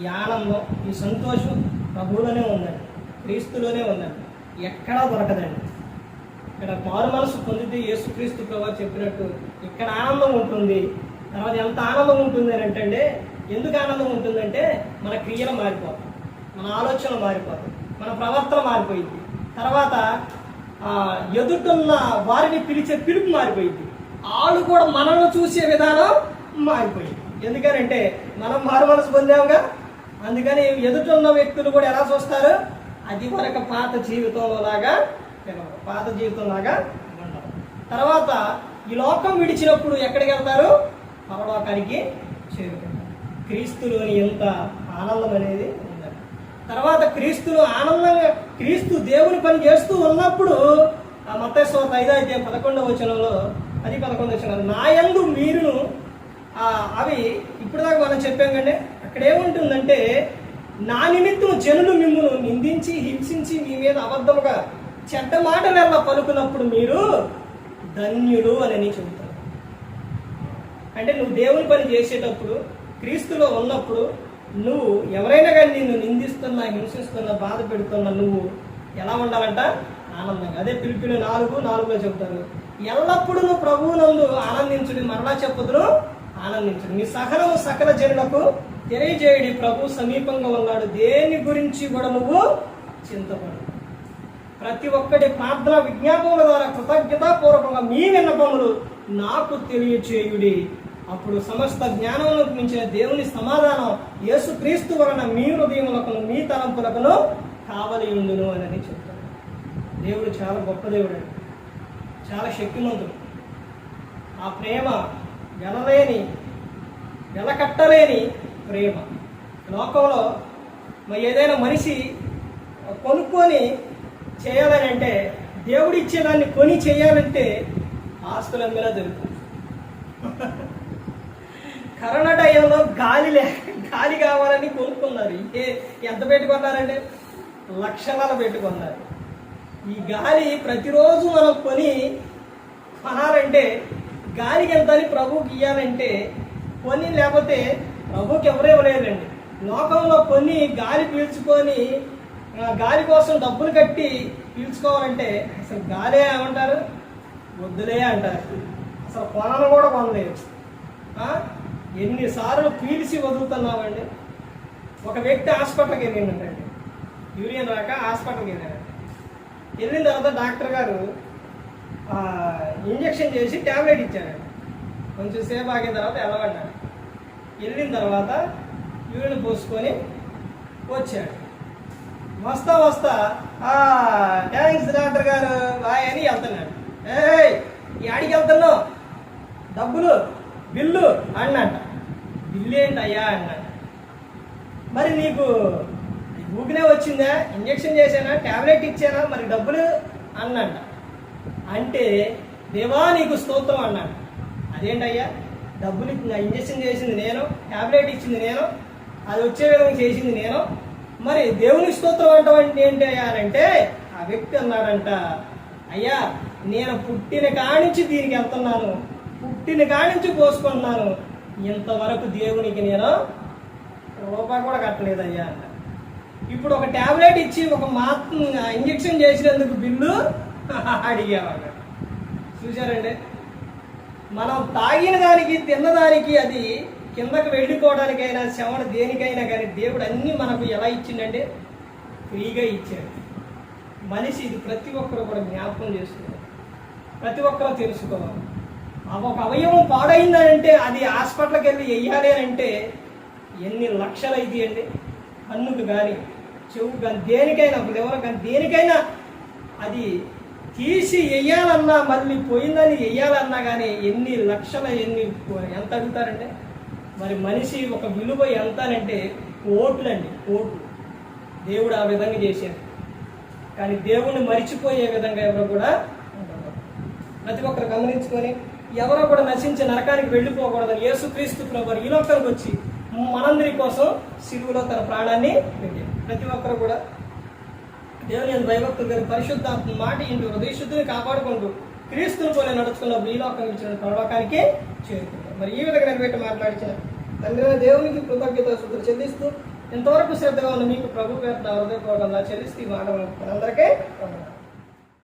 ఈ ఆనందం ఈ సంతోషం ప్రభువులోనే ఉందండి క్రీస్తులోనే ఉందండి ఎక్కడా దొరకదండి. ఇక్కడ మారు మనసు పొందితే యేసుక్రీస్తు ప్రభావ చెప్పినట్టు ఇక్కడ ఆనందం ఉంటుంది తర్వాత ఎంత ఆనందం ఉంటుంది అని అంటే ఎందుకు ఆనందం ఉంటుందంటే మన క్రియలు మారిపోతాయి మన ఆలోచనలు మారిపోతాయి మన ప్రవర్తన మారిపోయింది తర్వాత ఆ, వారిని పిలిచే పిలుపు మారిపోయింది వాళ్ళు కూడా మనల్ని చూసే విధానం మారిపోయింది. ఎందుకనంటే మనం మారు మనసు పొందాముగా అందుకని ఎదుటిన్న వ్యక్తులు కూడా ఎలా చూస్తారు? అది వరకు పాత జీవితంలో లాగా పాత జీవితం లాగా ఉండరు తర్వాత ఈ లోకం విడిచినప్పుడు ఎక్కడికి వెళ్తారు? పరలోకానికి చేరుకుంటారు. క్రీస్తులోని ఎంత ఆనందం అనేది ఉందండి తర్వాత క్రీస్తులో ఆనందంగా క్రీస్తు దేవుని పని చేస్తూ ఉన్నప్పుడు ఆ మతేశ్వర ఐదో అయితే పదకొండవ వచనంలో అది పదకొండవ వచనం నా మీరును అవి ఇప్పుడు దాకా మనం చెప్పాం కంటే అక్కడ ఏముంటుందంటే నా నిమిత్తం జనులు మిమ్మల్ని నిందించి హింసించి మీ మీద అబద్ధముగా చెడ్డ మాటలెల్లా పలుకున్నప్పుడు మీరు ధన్యులు అని చెబుతారు. అంటే నువ్వు దేవుని పని చేసేటప్పుడు క్రీస్తులో ఉన్నప్పుడు నువ్వు ఎవరైనా కానీ నిన్ను నిందిస్తున్నా హింసిస్తున్నా బాధ పెడుతున్నా నువ్వు ఎలా ఉండాలంట? ఆనందంగా. అదే పిలిపిలు నాలుగు నాలుగులో చెబుతారు. ఎల్లప్పుడూ నువ్వు ప్రభువునందు ఆనందించుడి మరలా చెప్పదురు ఆనందించుడు మీ సహనము సకల జనులకు తెలియజేయుడి ప్రభు సమీపంగా ఉన్నాడు. దేని గురించి కూడా నువ్వు చింతపడు ప్రతి ఒక్కటి ప్రార్థన విజ్ఞాపముల ద్వారా కృతజ్ఞతాపూర్వకంగా మీ విన్నపములు నాకు తెలియచేయుడి. అప్పుడు సమస్త జ్ఞానములకు మించిన దేవుని సమాధానం యేసుక్రీస్తు వలన మీ హృదయములకును మీ తలంపులకును కావలి ఉండును అని చెప్తాడు. దేవుడు చాలా గొప్ప దేవుడు. చాలా శక్తిమంతుడు. ఆ ప్రేమ వెలలేని వెలకట్టలేని ప్రేమ. లోకంలో మరి ఏదైనా మనిషి కొనుక్కొని చేయాలని అంటే దేవుడు ఇచ్చేదాన్ని కొని చేయాలంటే ఆస్తులు అమ్మేలా జరుగుతుంది. కరోనా టైంలో గాలి లే గాలి కావాలని కొనుక్కున్నారు. ఏ ఎంత పెట్టుకున్నారంటే లక్షణాలు పెట్టుకున్నారు. ఈ గాలి ప్రతిరోజు మనం కొని కొనాలంటే గాలికి ఎంత అని ప్రభుకి ఇవ్వాలంటే కొని లేకపోతే ప్రభుకి ఎవరు ఇవ్వలేదండి. లోకంలో కొన్ని గాలి పీల్చుకొని గాలి కోసం డబ్బులు కట్టి పీల్చుకోవాలంటే అసలు గాలే ఏమంటారు? వద్దులే అంటారు. అసలు కొనలు కూడా కొనలేదు ఎన్నిసార్లు పీల్చి వదులుతున్నామండి. ఒక వ్యక్తి హాస్పిటల్కి వెళ్ళిందండి యూరియన్ రాక హాస్పిటల్కి వెళ్ళాడు వెళ్ళిన తర్వాత డాక్టర్ గారు ఇంజక్షన్ చేసి ట్యాబ్లెట్ ఇచ్చారండి కొంచెం సేపు ఆగిన తర్వాత వెళ్ళబడ్డాడు వెళ్ళిన తర్వాత యూరిన్ పోసుకొని వచ్చాడు వస్తా వస్తా థ్యాంక్స్ డాక్టర్ గారు బాయ్ అని వెళ్తున్నాడు. ఏయ్ యాడికి వెళ్తున్నావు? డబ్బులు బిల్లు అన్నట బిల్లు ఏంటి అయ్యా అన్నాడు. మరి నీకు ఊపినే వచ్చిందా? ఇంజక్షన్ చేశానా? ట్యాబ్లెట్ ఇచ్చానా? మరి డబ్బులు అన్నట అంటే దేవా నీకు స్తోత్రం అన్నాడు. అదేంటయ్యా? డబ్బులు ఇంజక్షన్ చేసింది నేను ట్యాబ్లెట్ ఇచ్చింది నేను అది వచ్చే విధంగా చేసింది నేను. మరి దేవుని స్తోత్రం అంటామంటే ఏంటి అయ్యా? అంటే ఆ వ్యక్తి అన్నాడంట అయ్యా నేను పుట్టిన కానించి దీనికి వెళ్తున్నాను పుట్టిన కానించి పోసుకున్నాను ఇంతవరకు దేవునికి నేను రూపాయి కూడా కట్టలేదయ్యా అంట. ఇప్పుడు ఒక టాబ్లెట్ ఇచ్చి ఒక మాత్ ఇంజెక్షన్ చేసినందుకు బిల్లు అడిగేవాడు చూశారండి? మనం తాగిన దానికి తిన్నదానికి అది కిందకు వెళ్ళిపోవడానికైనా శవణ దేనికైనా కానీ దేవుడు అన్నీ మనకు ఎలా ఇచ్చిండంటే ఫ్రీగా ఇచ్చాడు. మనిషి ఇది ప్రతి ఒక్కరు కూడా జ్ఞాపకం చేసుకోవాలి. ప్రతి ఒక్కరూ తెలుసుకోవాలి. ఆ ఒక అవయవం పాడైందనంటే అది హాస్పిటల్కి వెళ్ళి వెయ్యాలి అని అంటే ఎన్ని లక్షలు అయితే అండి? కన్నుకు కానీ చెవు కానీ దేనికైనా లివర్ కానీ దేనికైనా అది తీసి వేయాలన్నా మళ్ళీ పోయిందని వెయ్యాలన్నా కానీ ఎన్ని లక్షల ఎన్ని ఎంత అడుగుతారంటే? మరి మనిషి ఒక విలువ ఎంత అంటే ఓట్లండి ఓట్లు. దేవుడు ఆ విధంగా చేశారు కానీ దేవుణ్ణి మరిచిపోయే విధంగా ఎవరు కూడా ప్రతి ఒక్కరు గమనించుకొని ఎవరో కూడా నశించి నరకానికి వెళ్ళిపోకూడదని యేసుక్రీస్తు ప్రభు ఈ లోకానికి వచ్చి మనందరి కోసం సిలువులో తన ప్రాణాన్ని పెట్టారు ప్రతి ఒక్కరు కూడా దేవుని యొక్క భయభక్తులు గారి పరిశుద్ధాత్మ మాట ఇంటి హృదయ శుద్ధిని కాపాడుకుంటూ క్రీస్తుని పోలే నడుచుకున్న ఈ లోకం ఇచ్చిన పరలోకానికి చేరుకుంటారు. మరి ఈ విధంగా నిలబెట్టి మాట్లాడించిన తండ్రి దేవునికి కృతజ్ఞత శుద్ధులు చెల్లిస్తూ ఇంతవరకు శ్రద్ధగా ఉన్న మీకు ప్రభు పేరు నా హృదయపూర్వకంగా చెల్లిస్తూ ఈ మాట అందరికీ